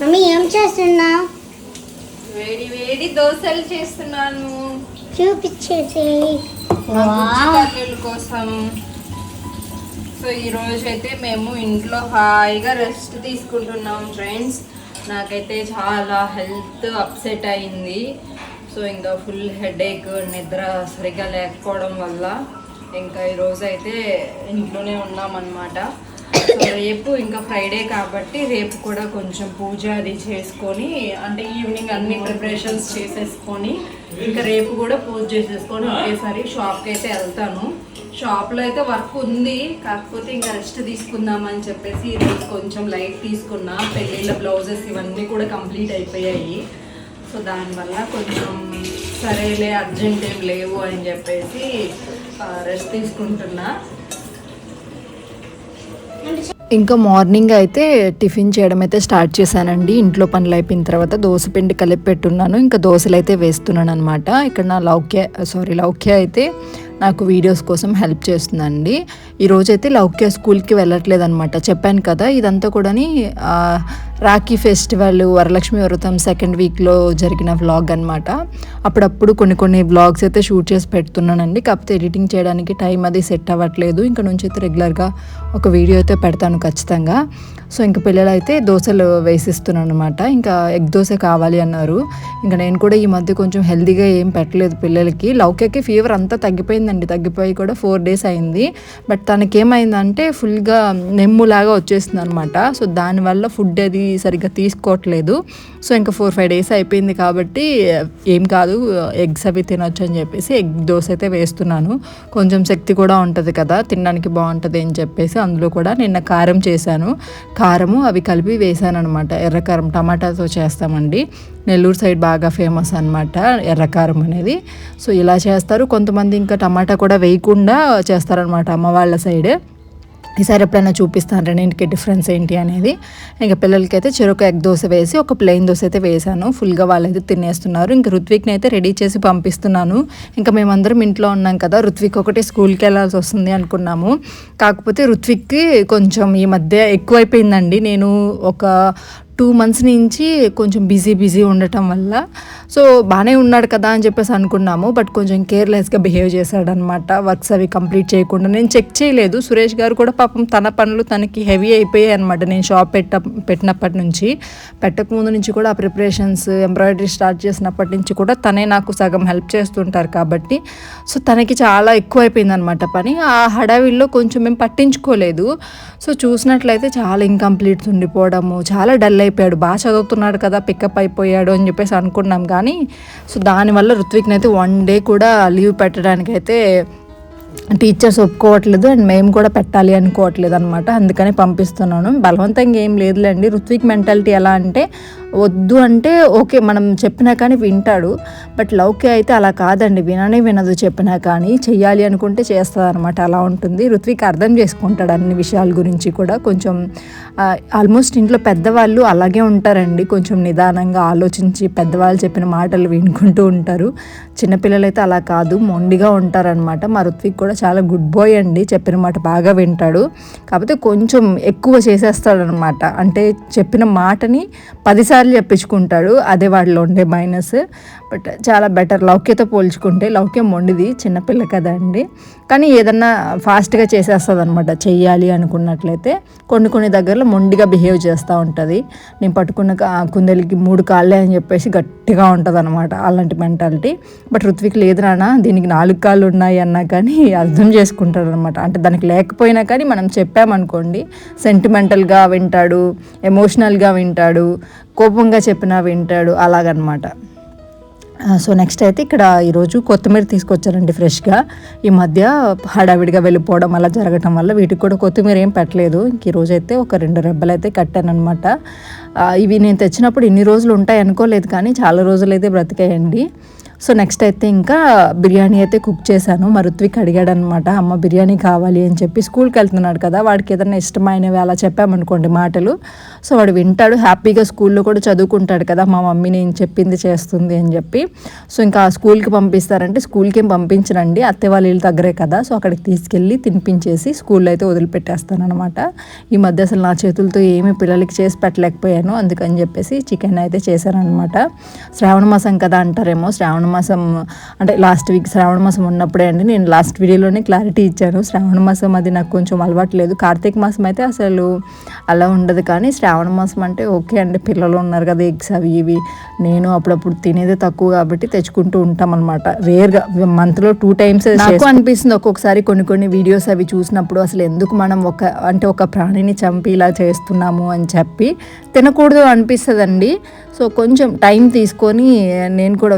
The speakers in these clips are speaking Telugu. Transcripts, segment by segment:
మమ్మీ ఏం చేస్తున్నావు? వేడి వేడి దోశలు చేస్తున్నాను. చూపించేసి కర్రీల కోసం. సో ఈ రోజు అయితే మేము ఇంట్లో హాయిగా రెస్ట్ తీసుకుంటున్నాం ఫ్రెండ్స్. నాకైతే చాలా హెల్త్ అప్సెట్ అయింది. సో ఇంకా ఫుల్ హెడేక్ నిద్ర సరిగా లేకపోవడం వల్ల ఇంకా ఈరోజు అయితే ఇంట్లోనే ఉన్నామన్నమాట. సో రేపు ఇంకా ఫ్రైడే కాబట్టి రేపు కూడా కొంచెం పూజ అది చేసుకొని అంటే ఈవినింగ్ అన్ని ప్రిపరేషన్స్ చేసేసుకొని ఇంకా రేపు కూడా పూజ చేసేసుకొని ఒకేసారి షాప్కి అయితే వెళ్తాను. షాప్లో అయితే వర్క్ ఉంది కాకపోతే ఇంకా రెస్ట్ తీసుకుందామని చెప్పేసి ఈరోజు కొంచెం లైట్ తీసుకున్నా. పెళ్ళిళ్ళ బ్లౌజెస్ ఇవన్నీ కూడా కంప్లీట్ అయిపోయాయి. సో దానివల్ల కొంచెం సరేలే అర్జెంట్ ఏం లేవు అని చెప్పేసి రెస్ట్ తీసుకుంటున్నా. ఇంకా మార్నింగ్ అయితే టిఫిన్ చేయడం అయితే స్టార్ట్ చేశానండి. ఇంట్లో పనులు అయిపోయిన తర్వాత దోశ పిండి కలిపి పెట్టున్నాను. ఇంకా దోశలు అయితే వేస్తున్నాను అనమాట ఇక్కడ నా లౌక్య సారీ లౌక్య అయితే నాకు వీడియోస్ కోసం హెల్ప్ చేస్తుందండి. ఈరోజు అయితే లౌక్య స్కూల్కి వెళ్ళట్లేదు అనమాట చెప్పాను కదా ఇదంతా కూడాని రాఖీ ఫెస్టివల్ వరలక్ష్మి వ్రతం సెకండ్ వీక్లో జరిగిన వ్లాగ్ అనమాట అప్పుడప్పుడు కొన్ని కొన్ని వ్లాగ్స్ అయితే షూట్ చేసి పెడుతున్నానండి. కాకపోతే ఎడిటింగ్ చేయడానికి టైం అది సెట్ అవ్వట్లేదు. ఇంకా నుంచి అయితే రెగ్యులర్గా ఒక వీడియో అయితే పెడతాను ఖచ్చితంగా. సో ఇంకా పిల్లలు అయితే దోశలు వేసిస్తున్నాను అనమాట ఇంకా ఎగ్ దోశ కావాలి అన్నారు. ఇంకా నేను కూడా ఈ మధ్య కొంచెం హెల్దీగా ఏం పెట్టలేదు పిల్లలకి. లౌక్యకి ఫీవర్ అంతా తగ్గిపోయిందండి. తగ్గిపోయి కూడా ఫోర్ డేస్ అయింది. బట్ తనకేమైందంటే ఫుల్గా నెమ్ములాగా వచ్చేసింది అనమాట సో దానివల్ల ఫుడ్ అది సరిగ్గా తీసుకోవట్లేదు. సో ఇంకా ఫోర్ ఫైవ్ డేస్ అయిపోయింది కాబట్టి ఏం కాదు ఎగ్స్ అవి తినొచ్చు అని చెప్పేసి ఎగ్ దోశ అయితే వేస్తున్నాను. కొంచెం శక్తి కూడా ఉంటుంది కదా తినడానికి బాగుంటుంది అని చెప్పేసి అందులో కూడా నిన్న కారం చేశాను. కారము అవి కలిపి వేసాను అనమాట ఎర్రకారం టమాటాతో చేస్తామండి. నెల్లూరు సైడ్ బాగా ఫేమస్ అనమాట ఎర్రకారం అనేది. సో ఇలా చేస్తారు. కొంతమంది ఇంకా టమాటా కూడా వేయకుండా చేస్తారనమాట అమ్మ వాళ్ళ సైడ్. ఈసారి ఎప్పుడైనా చూపిస్తాను రెండింటికి డిఫరెన్స్ ఏంటి అనేది. ఇంకా పిల్లలకి అయితే చెరుకు ఎగ్ దోశ వేసి ఒక ప్లెయిన్ దోశ అయితే వేసాను. ఫుల్గా వాళ్ళైతే తినేస్తున్నారు. ఇంకా రుత్విక్ని అయితే రెడీ చేసి పంపిస్తున్నాను. ఇంకా మేమందరం ఇంట్లో ఉన్నాం కదా రుత్విక్ ఒకటి స్కూల్కి వెళ్ళాల్సి వస్తుంది అనుకున్నాము. కాకపోతే రుత్విక్కి కొంచెం ఈ మధ్య ఎక్కువైపోయిందండి. నేను ఒక టూ మంత్స్ నుంచి కొంచెం బిజీ బిజీ ఉండటం వల్ల. సో బాగానే ఉన్నాడు కదా అని చెప్పేసి అనుకున్నాము. బట్ కొంచెం కేర్లెస్గా బిహేవ్ చేశాడనమాట వర్క్స్ అవి కంప్లీట్ చేయకుండా. నేను చెక్ చేయలేదు. సురేష్ గారు కూడా పాపం తన పనులు తనకి హెవీ అయిపోయాయి అనమాట నేను షాప్ పెట్ట పెట్టినప్పటి నుంచి. పెట్టకముందు నుంచి కూడా ఆ ప్రిపరేషన్స్ ఎంబ్రాయిడరీ స్టార్ట్ చేసినప్పటి నుంచి కూడా తనే నాకు సగం హెల్ప్ చేస్తుంటారు కాబట్టి. సో తనకి చాలా ఎక్కువ అయిపోయింది అనమాట పని. ఆ హడావిల్లో కొంచెం మేము పట్టించుకోలేదు. సో చూసినట్లయితే చాలా ఇంకంప్లీట్స్ ఉండిపోవడము చాలా డల్ అయిపోయాడు. బాగా చదువుతున్నాడు కదా పికప్ అయిపోయాడు అని చెప్పేసి అనుకున్నాం కానీ సో దానివల్ల ఋత్విక్ని అయితే వన్ డే కూడా లీవ్ పెట్టడానికి అయితే టీచర్స్ ఒప్పుకోవట్లేదు అండ్ మేము కూడా పెట్టాలి అనుకోవట్లేదు అనమాట అందుకని పంపిస్తున్నాను. బలవంతంగా ఏం లేదులేండి. ఋత్విక్ మెంటాలిటీ ఎలా అంటే వద్దు అంటే ఓకే మనం చెప్పినా కానీ వింటాడు. బట్ లౌక్య అయితే అలా కాదండి. విననే వినదు చెప్పినా కానీ. చెయ్యాలి అనుకుంటే చేస్తుంది అలా ఉంటుంది. ఋత్విక్ అర్థం చేసుకుంటాడు అన్ని విషయాల గురించి కూడా. కొంచెం ఆల్మోస్ట్ ఇంట్లో పెద్దవాళ్ళు అలాగే ఉంటారండి. కొంచెం నిదానంగా ఆలోచించి పెద్దవాళ్ళు చెప్పిన మాటలు వినుకుంటూ ఉంటారు. చిన్నపిల్లలైతే అలా కాదు. మొండిగా ఉంటారనమాట మా ఋత్విక్ కూడా చాలా గుడ్ బాయ్ అండి. చెప్పిన మాట బాగా వింటాడు. కాకపోతే కొంచెం ఎక్కువ చేసేస్తాడనమాట అంటే చెప్పిన మాటని పదిసార్లు చెప్పించుకుంటాడు. అదే వాడిలో ఉండే మైనస్. బట్ చాలా బెటర్ లౌక్యతో పోల్చుకుంటే లౌక్యం మొండిది చిన్నపిల్ల కదా అండి. కానీ ఏదన్నా ఫాస్ట్గా చేసేస్తుంది అనమాట చెయ్యాలి అనుకున్నట్లయితే కొన్ని కొన్ని దగ్గరలో మొండిగా బిహేవ్ చేస్తూ ఉంటుంది. నేను పట్టుకున్న కుందేలికి మూడు కాళ్ళే అని చెప్పేసి గట్టిగా ఉంటుంది అనమాట అలాంటి మెంటాలిటీ. బట్ ఋత్విక్ లేదు నాన్న దీనికి నాలుగు కాళ్ళు ఉన్నాయి అన్నా కానీ అర్థం చేసుకుంటాడు అనమాట అంటే దానికి లేకపోయినా కానీ మనం చెప్పామనుకోండి సెంటిమెంటల్గా వింటాడు ఎమోషనల్గా వింటాడు కోపంగా చెప్పినా వింటాడు అలాగనమాట. సో నెక్స్ట్ అయితే ఇక్కడ ఈరోజు కొత్తిమీర తీసుకొచ్చారండి ఫ్రెష్గా. ఈ మధ్య హడావిడిగా వెళ్ళిపోవడం అలా జరగటం వల్ల వీటికి కూడా కొత్తిమీర ఏం పెట్టలేదు. ఇంక ఈరోజు అయితే ఒక రెండు రెబ్బలు అయితే కట్టానమాట ఇవి నేను తెచ్చినప్పుడు ఇన్ని రోజులు ఉంటాయి అనుకోలేదు కానీ చాలా రోజులు అయితే బ్రతికాయండి. సో నెక్స్ట్ అయితే ఇంకా బిర్యానీ అయితే కుక్ చేశాను. మా ఋత్విక్ అడిగాడు అనమాట అమ్మ బిర్యానీ కావాలి అని చెప్పి స్కూల్కి వెళ్తున్నాడు కదా వాడికి ఏదైనా ఇష్టమైనవి అలా చెప్పామనుకోండి మాటలు. సో వాడు వింటాడు హ్యాపీగా స్కూల్లో కూడా చదువుకుంటాడు కదా మా మమ్మీ నేను చెప్పింది చేస్తుంది అని చెప్పి. సో ఇంకా స్కూల్కి పంపిస్తారంటే స్కూల్కి ఏం పంపించరండి అత్తే వాళ్ళ ఇల్లు దగ్గరే కదా. సో అక్కడికి తీసుకెళ్ళి తినిపించేసి స్కూల్లో అయితే వదిలిపెట్టేస్తాను అనమాట ఈ మధ్య అసలు నా చేతులతో ఏమీ పిల్లలకి చేసి పెట్టలేకపోయాను అందుకని చెప్పేసి చికెన్ అయితే చేశాను అనమాట శ్రావణ మాసం కదా అంటారేమో శ్రావణ మాసం అంటే లాస్ట్ వీక్ శ్రావణ మాసం ఉన్నప్పుడే అండి నేను లాస్ట్ వీడియోలోనే క్లారిటీ ఇచ్చాను. శ్రావణ మాసం అది నాకు కొంచెం అలవాటు లేదు. కార్తీక మాసం అయితే అసలు అలా ఉండదు కానీ శ్రావణ మాసం అంటే ఓకే అండి. పిల్లలు ఉన్నారు కదా ఎగ్స్ అవి ఇవి. నేను అప్పుడప్పుడు తినేదే తక్కువ కాబట్టి తెచ్చుకుంటూ ఉంటాం అనమాట రేర్గా మంత్లో టూ టైమ్స్ నాకు అనిపిస్తుంది ఒక్కొక్కసారి కొన్ని కొన్ని వీడియోస్ అవి చూసినప్పుడు అసలు ఎందుకు మనం ఒక అంటే ఒక ప్రాణిని చంపి ఇలా చేస్తున్నాము అని చెప్పి తినకూడదు అనిపిస్తుందండి. సో కొంచెం టైం తీసుకొని నేను కూడా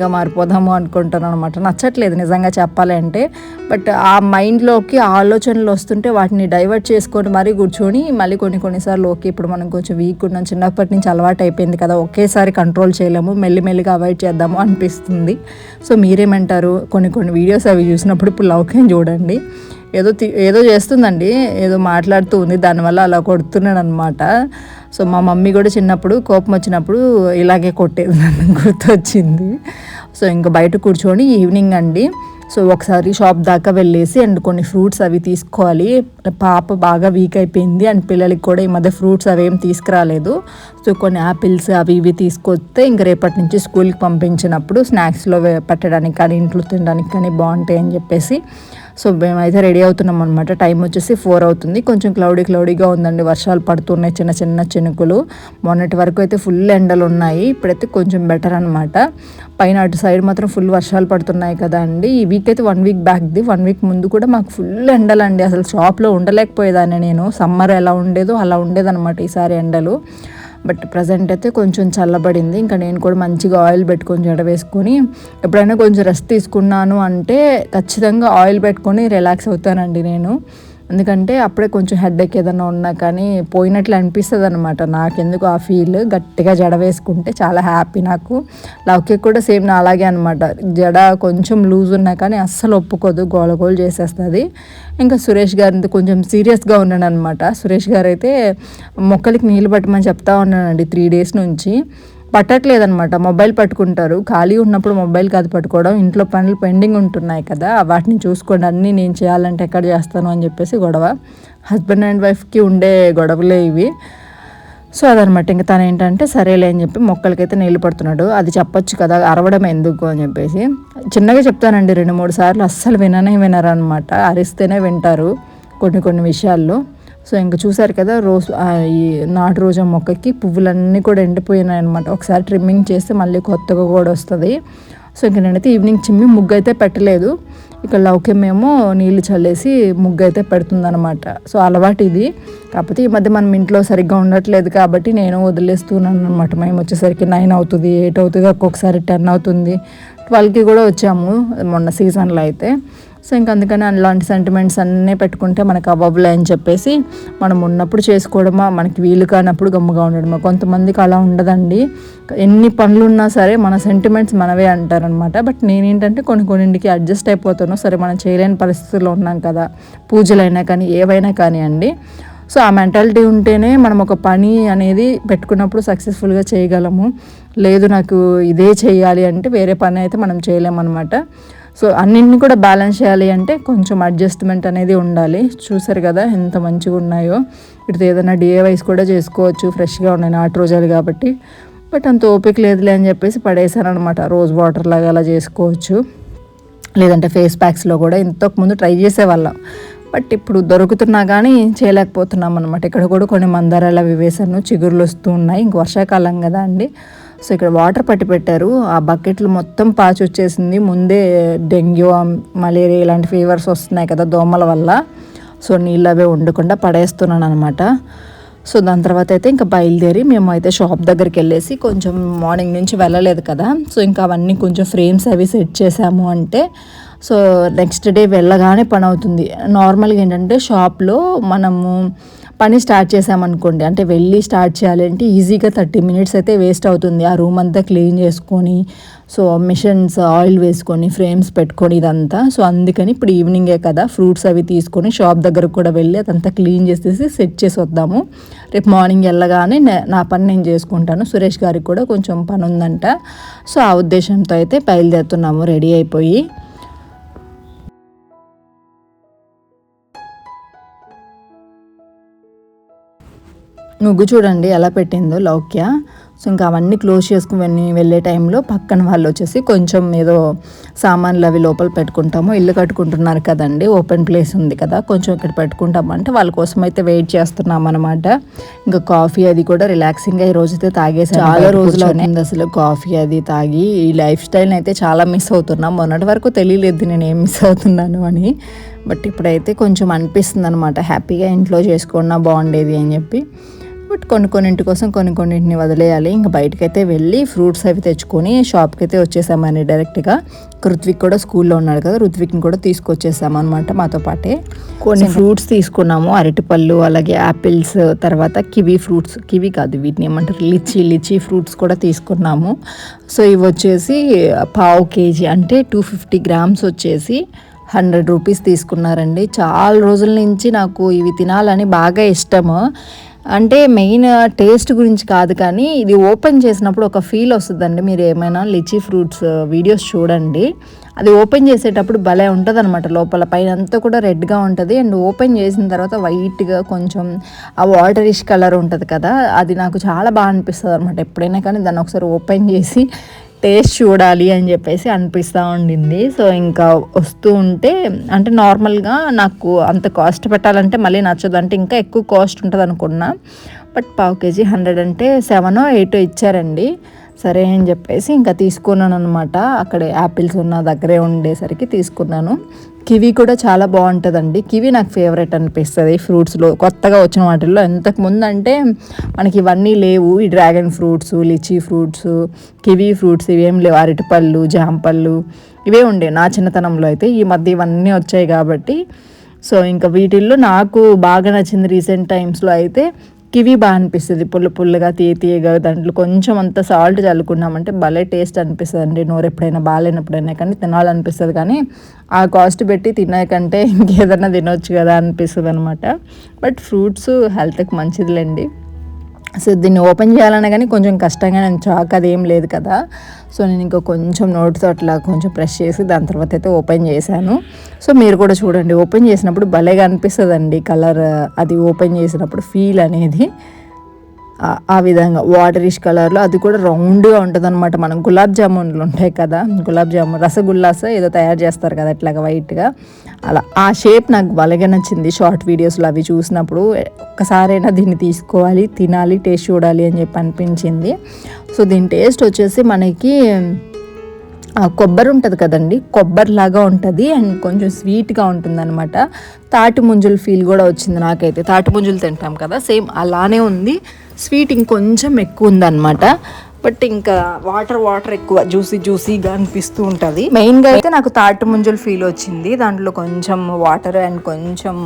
వెజిటేరియన్గా మారిపోదాము అనుకుంటాను అనమాట నచ్చట్లేదు నిజంగా చెప్పాలి అంటే బట్ ఆ మైండ్లోకి ఆలోచనలు వస్తుంటే వాటిని డైవర్ట్ చేసుకొని మరీ కూర్చొని మళ్ళీ కొన్ని కొన్నిసార్లు ఓకే ఇప్పుడు మనం కొంచెం వీక్ ఉన్నాం చిన్నప్పటి నుంచి అలవాటు అయిపోయింది కదా ఒకేసారి కంట్రోల్ చేయలేము మెల్లిమెల్లిగా అవాయిడ్ చేద్దాము అనిపిస్తుంది. సో మీరేమంటారు? కొన్ని కొన్ని వీడియోస్ అవి చూసినప్పుడు ఇప్పుడు లౌక్యం చూడండి. ఏదో ఏదో చేస్తుందండి ఏదో మాట్లాడుతూ ఉంది దానివల్ల అలా కొడుతున్నాడు అనమాట సో మా మమ్మీ కూడా చిన్నప్పుడు కోపం వచ్చినప్పుడు ఇలాగే కొట్టేది నన్ను గుర్తొచ్చింది. సో ఇంకా బయట కూర్చొని ఈవినింగ్ అండి. సో ఒకసారి షాప్ దాకా వెళ్ళేసి అండ్ కొన్ని ఫ్రూట్స్ అవి తీసుకోవాలి. పాప బాగా వీక్ అయిపోయింది అండ్ పిల్లలకి కూడా ఈ మధ్య ఫ్రూట్స్ అవి ఏం తీసుకురాలేదు. సో కొన్ని యాపిల్స్ అవి ఇవి తీసుకొస్తే ఇంక రేపటి నుంచి స్కూల్కి పంపించినప్పుడు స్నాక్స్లో పెట్టడానికి కానీ ఇంట్లో తినడానికి కానీ బాగుంటాయి అని చెప్పేసి సో మేమైతే రెడీ అవుతున్నాం అనమాట టైం వచ్చేసి ఫోర్ అవుతుంది. కొంచెం క్లౌడీ క్లౌడీగా ఉందండి. వర్షాలు పడుతున్నాయి. చిన్న చిన్న చినుకులు. మొన్నటి వరకు అయితే ఫుల్ ఎండలు ఉన్నాయి. ఇప్పుడైతే కొంచెం బెటర్ అనమాట పైన అటు సైడ్ మాత్రం ఫుల్ వర్షాలు పడుతున్నాయి కదా అండి. ఈ వీక్ అయితే వన్ వీక్ బ్యాక్ది వన్ వీక్ ముందు కూడా మాకు ఫుల్ ఎండలండి. అసలు షాప్లో ఉండలేకపోయేదాన్ని నేను. సమ్మర్ ఎలా ఉండేదో అలా ఉండేదన్నమాట ఈసారి ఎండలు. బట్ ప్రజెంట్ అయితే కొంచెం చల్లబడింది. ఇంకా నేను కూడా మంచిగా ఆయిల్ పెట్టుకొని జడ వేసుకొని ఎప్పుడైనా కొంచెం రెస్ట్ తీసుకున్నాను అంటే ఖచ్చితంగా ఆయిల్ పెట్టుకొని రిలాక్స్ అవుతానండి నేను. ఎందుకంటే అప్పుడే కొంచెం హెడ్ఎక్ ఏదైనా ఉన్నా కానీ పోయినట్లు అనిపిస్తుంది అనమాట నాకెందుకు ఆ ఫీల్ గట్టిగా జడ వేసుకుంటే చాలా హ్యాపీ నాకు. లవ్కి కూడా సేమ్ నా అలాగే అనమాట జడ కొంచెం లూజ్ ఉన్నా కానీ అస్సలు ఒప్పుకోదు. గోల గోల చేసేస్తుంది. ఇంకా సురేష్ గారి కొంచెం సీరియస్గా ఉన్నాను అనమాట సురేష్ గారు అయితే మొక్కలకి నీళ్ళు పట్టమని చెప్తా ఉన్నానండి త్రీ డేస్ నుంచి. పట్టట్లేదనమాట మొబైల్ పట్టుకుంటారు. ఖాళీ ఉన్నప్పుడు మొబైల్ కాదు పట్టుకోవడం. ఇంట్లో పనులు పెండింగ్ ఉంటున్నాయి కదా. వాటిని చూసుకోండి. అన్నీ నేను చేయాలంటే ఎక్కడ చేస్తాను అని చెప్పేసి గొడవ. హస్బెండ్ అండ్ వైఫ్కి ఉండే గొడవలే ఇవి. సో అదనమాట ఇంకా తను ఏంటంటే సరేలే అని చెప్పి మొక్కలకైతే నీళ్ళు పడుతున్నాడు. అది చెప్పొచ్చు కదా. అరవడం ఎందుకు అని చెప్పేసి. చిన్నగా చెప్తానండి. రెండు మూడు సార్లు అస్సలు విననే వినరనమాట అరిస్తేనే వింటారు కొన్ని కొన్ని విషయాల్లో. సో ఇంకా చూసారు కదా రోజు ఈ నాటు రోజా మొక్కకి పువ్వులన్నీ కూడా ఎండిపోయినాయి అనమాట ఒకసారి ట్రిమ్మింగ్ చేస్తే మళ్ళీ కొత్తగా కూడా వస్తుంది. సో ఇంక నేనైతే ఈవినింగ్ చిమ్మి ముగ్గు అయితే పెట్టలేదు. ఇక లౌకెమేమో నీళ్ళు చల్లేసి ముగ్గు అయితే పెడుతుందనమాట సో అలవాటు ఇది. కాకపోతే ఈ మధ్య మనం ఇంట్లో సరిగ్గా ఉండట్లేదు కాబట్టి నేను వదిలేస్తున్నాను అనమాట మేము వచ్చేసరికి నైన్ అవుతుంది ఎయిట్ అవుతుంది ఒక్కొక్కసారి టెన్ అవుతుంది. ట్వెల్వ్కి కూడా వచ్చాము మొన్న సీజన్లో అయితే. సో ఇంకా అందుకని అలాంటి సెంటిమెంట్స్ అన్నీ పెట్టుకుంటే మనకు అవ్వలే అని చెప్పేసి మనం ఉన్నప్పుడు చేసుకోవడమా మనకి వీలు కానప్పుడు గమ్ముగా ఉండడమా. కొంతమందికి అలా ఉండదండి. ఎన్ని పనులు ఉన్నా సరే మన సెంటిమెంట్స్ మనవే అంటారనమాట. బట్ నేనేంటంటే కొన్ని కొన్నింటికి అడ్జస్ట్ అయిపోతాను సరే మనం చేయలేని పరిస్థితుల్లో ఉన్నాం కదా. పూజలైనా కానీ ఏవైనా కానీ అండి సో ఆ మెంటాలిటీ ఉంటేనే మనం ఒక పని అనేది పెట్టుకున్నప్పుడు సక్సెస్ఫుల్గా చేయగలము. లేదు నాకు ఇదే చేయాలి అంటే వేరే పని అయితే మనం చేయలేమన్నమాట సో అన్నింటిని కూడా బ్యాలెన్స్ చేయాలి అంటే కొంచెం అడ్జస్ట్మెంట్ అనేది ఉండాలి. చూసారు కదా ఎంత మంచిగా ఉన్నాయో. ఇటు ఏదైనా డిఏవైస్ కూడా చేసుకోవచ్చు ఫ్రెష్గా ఉన్నాయి నాటు రోజాలు కాబట్టి. బట్ అంత ఓపిక లేదులే అని చెప్పేసి పడేసాను అనమాట రోజ్ వాటర్ లాగా అలా చేసుకోవచ్చు. లేదంటే ఫేస్ ప్యాక్స్లో కూడా ఇంతకుముందు ట్రై చేసేవాళ్ళం. బట్ ఇప్పుడు దొరుకుతున్నా కానీ చేయలేకపోతున్నాం అనమాట ఇక్కడ కూడా కొన్ని మందారాలు అవి వేసాను చిగురులు వస్తూ ఉన్నాయి. ఇంక వర్షాకాలం కదా అండి. సో ఇక్కడ వాటర్ పట్టి పెట్టారు. ఆ బకెట్లు మొత్తం పాచి వచ్చేసింది. ముందే డెంగ్యూ మలేరియా ఇలాంటి ఫీవర్స్ వస్తున్నాయి కదా దోమల వల్ల. సో నీళ్ళు అవే ఉండకుండా పడేస్తున్నాను అనమాట సో దాని తర్వాత అయితే ఇంకా బయలుదేరి మేము అయితే షాప్ దగ్గరికి వెళ్ళేసి కొంచెం మార్నింగ్ నుంచి వెళ్ళలేదు కదా. సో ఇంకా అవన్నీ కొంచెం ఫ్రేమ్స్ అవి సెట్ చేసాము అంటే సో నెక్స్ట్ డే వెళ్ళగానే పని అవుతుంది. నార్మల్గా ఏంటంటే షాప్లో మనము పని స్టార్ట్ చేసామనుకోండి అంటే వెళ్ళి స్టార్ట్ చేయాలంటే ఈజీగా థర్టీ మినిట్స్ అయితే వేస్ట్ అవుతుంది. ఆ రూమ్ అంతా క్లీన్ చేసుకొని సో మిషన్స్ ఆయిల్ వేసుకొని ఫ్రేమ్స్ పెట్టుకొని ఇదంతా. సో అందుకని ఇప్పుడు ఈవినింగే కదా ఫ్రూట్స్ అవి తీసుకొని షాప్ దగ్గరకు కూడా వెళ్ళి అదంతా క్లీన్ చేసేసి సెట్ చేసి వద్దాము. రేపు మార్నింగ్ వెళ్ళగానే నా పని నేను చేసుకుంటాను. సురేష్ గారికి కూడా కొంచెం పని ఉందంట సో ఆ ఉద్దేశంతో అయితే బయలుదేరుతున్నాము రెడీ అయిపోయి. ముగ్గు చూడండి ఎలా పెట్టిందో లౌక్య. సో ఇంకా అవన్నీ క్లోజ్ చేసుకుని వెళ్ళే టైంలో పక్కన వాళ్ళు వచ్చేసి కొంచెం ఏదో సామాన్లు అవి లోపల పెట్టుకుంటాము. ఇల్లు కట్టుకుంటున్నారు కదండి ఓపెన్ ప్లేస్ ఉంది కదా కొంచెం ఇక్కడ పెట్టుకుంటామంటే వాళ్ళ కోసం అయితే వెయిట్ చేస్తున్నాం అనమాట ఇంకా కాఫీ అది కూడా రిలాక్సింగ్గా ఈ రోజైతే తాగేసాను. చాలా రోజులు అవుతుంది అసలు కాఫీ అది తాగి. ఈ లైఫ్ స్టైల్ని అయితే చాలా మిస్ అవుతున్నాం. మొన్నటి వరకు తెలియలేదు నేను ఏం మిస్ అవుతున్నాను అని. బట్ ఇప్పుడైతే కొంచెం అనిపిస్తుంది అనమాట హ్యాపీగా ఇంట్లో చేసుకున్నా బాగుండేది అని చెప్పి. బట్ కొన్ని కొన్నింటి కోసం కొన్ని కొన్నింటిని వదిలేయాలి. ఇంకా బయటకైతే వెళ్ళి ఫ్రూట్స్ అవి తెచ్చుకొని షాప్కి అయితే వచ్చేసామని డైరెక్ట్గా. రుత్విక్ కూడా స్కూల్లో ఉన్నాడు కదా రుత్విక్ని కూడా తీసుకొచ్చేసాము అనమాట మాతో పాటే. కొన్ని ఫ్రూట్స్ తీసుకున్నాము. అరటిపళ్ళు అలాగే యాపిల్స్ తర్వాత కివీ ఫ్రూట్స్ కివీ కాదు వీటిని ఏమంటారు? లిచీ లిచీ ఫ్రూట్స్ కూడా తీసుకున్నాము. సో ఇవి వచ్చేసి పావు కేజీ అంటే టూ ఫిఫ్టీ గ్రామ్స్ వచ్చేసి హండ్రెడ్ రూపీస్ తీసుకున్నారండి. చాలా రోజుల నుంచి నాకు ఇవి తినాలని బాగా ఇష్టము. అంటే మెయిన్ టేస్ట్ గురించి కాదు కానీ ఇది ఓపెన్ చేసినప్పుడు ఒక ఫీల్ వస్తుందండి. మీరు ఏమైనా లిచీ ఫ్రూట్స్ వీడియోస్ చూడండి. అది ఓపెన్ చేసేటప్పుడు భలే ఉంటుంది అనమాట లోపల పైన అంతా కూడా రెడ్గా ఉంటుంది. అండ్ ఓపెన్ చేసిన తర్వాత వైట్గా కొంచెం ఆ వాటరిష్ కలర్ ఉంటుంది కదా అది నాకు చాలా బాగా అనిపిస్తుంది అనమాట ఎప్పుడైనా కానీ దాన్ని ఒకసారి ఓపెన్ చేసి టేస్ట్ చూడాలి అని చెప్పేసి అనిపిస్తూ ఉండింది. సో ఇంకా వస్తూ ఉంటే అంటే నార్మల్గా నాకు అంత కాస్ట్ పెట్టాలంటే మళ్ళీ నచ్చదు. అంటే ఇంకా ఎక్కువ కాస్ట్ ఉంటుంది అనుకున్నా బట్ పావు కేజీ హండ్రెడ్ అంటే సెవెన్ ఎయిట్ ఇచ్చారండి. సరే అని చెప్పేసి ఇంకా తీసుకున్నాను అనమాట అక్కడ యాపిల్స్ ఉన్న దగ్గరే ఉండేసరికి తీసుకున్నాను. కివీ కూడా చాలా బాగుంటుందండి. కివీ నాకు ఫేవరెట్ అనిపిస్తుంది. ఫ్రూట్స్లో కొత్తగా వచ్చిన వాటిల్లో ఇంతకుముందు అంటే మనకి ఇవన్నీ లేవు. ఈ dragon fruits lychee fruits kiwi fruits ఇవేం లేవు. అరటిపళ్ళు జాంపళ్ళు ఇవే ఉండే నా చిన్నతనంలో అయితే. ఈ మధ్య ఇవన్నీ వచ్చాయి కాబట్టి. సో ఇంకా వీటిల్లో నాకు బాగా నచ్చింది రీసెంట్ టైమ్స్లో అయితే కివీ బాగా అనిపిస్తుంది. పుల్ల పుల్లగా తీయ తీయగా దాంట్లో కొంచెం అంత సాల్ట్ చల్లుకున్నామంటే భలే టేస్ట్ అనిపిస్తుంది అండి నోరు ఎప్పుడైనా బాగాలేనప్పుడైనా కానీ తినాలనిపిస్తుంది. కానీ ఆ కాస్ట్ పెట్టి తినే కంటే ఇంకేదైనా తినొచ్చు కదా అనిపిస్తుంది అనమాట బట్ ఫ్రూట్స్ హెల్త్కి మంచిదిలేండి. సో దీన్ని ఓపెన్ చేయాలన్నా కానీ కొంచెం కష్టంగా నేను చాక్ అదేం లేదు కదా. సో నేను ఇంకా కొంచెం నోటితో అట్లా కొంచెం ప్రెస్ చేసి దాని తర్వాత అయితే ఓపెన్ చేశాను. సో మీరు కూడా చూడండి ఓపెన్ చేసినప్పుడు భలేగా అనిపిస్తుందండి కలర్ అది ఓపెన్ చేసినప్పుడు ఫీల్ అనేది. ఆ- విధంగా వాటరిష్ కలర్లో అది కూడా రౌండ్గా ఉంటుంది అనమాట మనం గులాబ్ జామున్లు ఉంటాయి కదా గులాబ్ జామున్ రసగుల్లాస్ ఏదో తయారు చేస్తారు కదా ఇట్లాగా వైట్గా. అలా ఆ షేప్ నాకు బాగా నచ్చింది షార్ట్ వీడియోస్లో అవి చూసినప్పుడు. ఒక్కసారైనా దీన్ని తీసుకోవాలి తినాలి టేస్ట్ చూడాలి అని చెప్పి అనిపించింది. సో దీని టేస్ట్ వచ్చేసి మనకి కొబ్బరి ఉంటుంది కదండి కొబ్బరిలాగా ఉంటుంది అండ్ కొంచెం స్వీట్గా ఉంటుంది అనమాట తాటి ముంజుల ఫీల్ కూడా వచ్చింది నాకైతే. తాటి ముంజులు తింటాం కదా సేమ్ అలానే ఉంది. స్వీట్ ఇంకొంచెం ఎక్కువ ఉందన్నమాట. బట్ ఇంకా వాటర్ వాటర్ ఎక్కువ జ్యూసీ జ్యూసీగా అనిపిస్తూ ఉంటుంది. మెయిన్గా అయితే నాకు తాటి ముంజుల ఫీల్ వచ్చింది. దాంట్లో కొంచెం వాటర్ అండ్ కొంచెం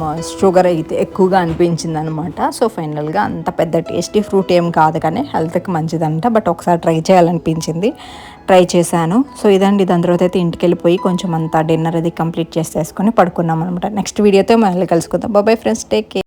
షుగర్ అయితే ఎక్కువగా అనిపించింది అనమాట సో ఫైనల్గా అంత పెద్ద టేస్టీ ఫ్రూట్ ఏం కాదు కానీ హెల్త్కి మంచిదంట. బట్ ఒకసారి ట్రై చేయాలనిపించింది. ట్రై చేశాను. సో ఇదండి. దాని తర్వాత అయితే ఇంటికి వెళ్ళిపోయి కొంచెం అంతా డిన్నర్ అది కంప్లీట్ చేసేసుకొని పడుకున్నాం అనమాట నెక్స్ట్ వీడియోతో మళ్ళీ కలుసుకుందాం. బాబాయ్ ఫ్రెండ్స్ టేక్ కేర్